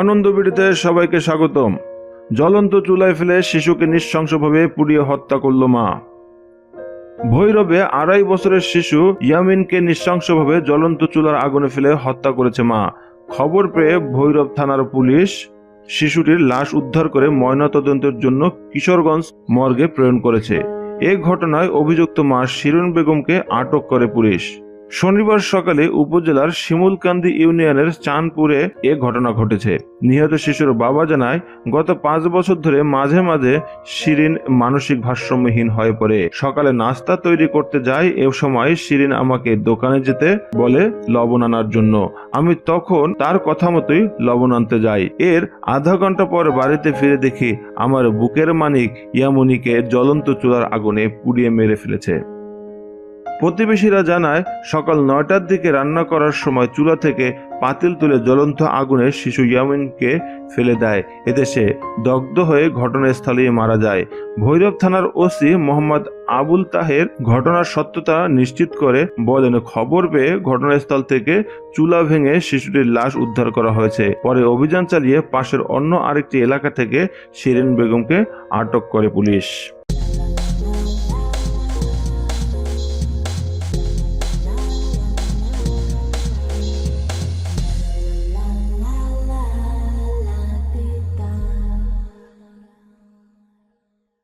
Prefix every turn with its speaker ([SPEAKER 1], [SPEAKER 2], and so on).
[SPEAKER 1] আনন্দ বিড়িতে সবাইকে স্বাগতম। জ্বলন্ত চুলায় ফেলে শিশুকে নৃশংসভাবে পুড়িয়ে হত্যা করল মা। ভৈরবে আড়াই বছরের শিশু ইয়ামিনকে নৃশংসভাবে জ্বলন্ত চুলার আগুনে ফেলে হত্যা করেছে মা। খবর পেয়ে ভৈরব থানার পুলিশ শিশুটির লাশ উদ্ধার করে ময়নাতদন্তের জন্য কিশোরগঞ্জ মর্গে প্রেরণ করেছে। এ ঘটনায় অভিযুক্ত মা শিরুন বেগমকে আটক করে পুলিশ। শনিবার সকালে উপজেলার শিমুলকান্দি ইউনিয়নের চাঁদপুরে এ ঘটনা ঘটেছে। নিহত শিশুর বাবা জানায়, গত পাঁচ বছর ধরে মাঝে মাঝে শিরিন মানসিক ভারসাম্যহীন হয়ে পড়ে। সকালে নাস্তা তৈরি করতে যাই, এ সময় শিরিন আমাকে দোকানে যেতে বলে লবণ আনার জন্য। আমি তখন তার কথা মতোই লবণ আনতে যাই। এর আধা ঘণ্টা পর বাড়িতে ফিরে দেখি, আমার বুকের মানিক ইয়ামনিকে জ্বলন্ত চুলার আগুনে পুড়িয়ে মেরে ফেলেছে। প্রতিবেশীরা জানায়, সকাল নয়টার দিকে রান্না করার সময় চুলা থেকে পাতিল তুলে জ্বলন্ত আগুনে শিশু ইয়ামিনকে ফেলে দেয়। এতে সে দগ্ধ হয়ে ঘটনাস্থলেই মারা যায়। ভৈরব থানার ওসি মোহাম্মদ আবুল তাহের ঘটনার সত্যতা নিশ্চিত করে বলেন, খবর পেয়ে ঘটনাস্থল থেকে চুলা ভেঙে শিশুটির লাশ উদ্ধার করা হয়েছে। পরে অভিযান চালিয়ে পাশের অন্য আরেকটি এলাকা থেকে শিরিন বেগমকে আটক করে পুলিশ।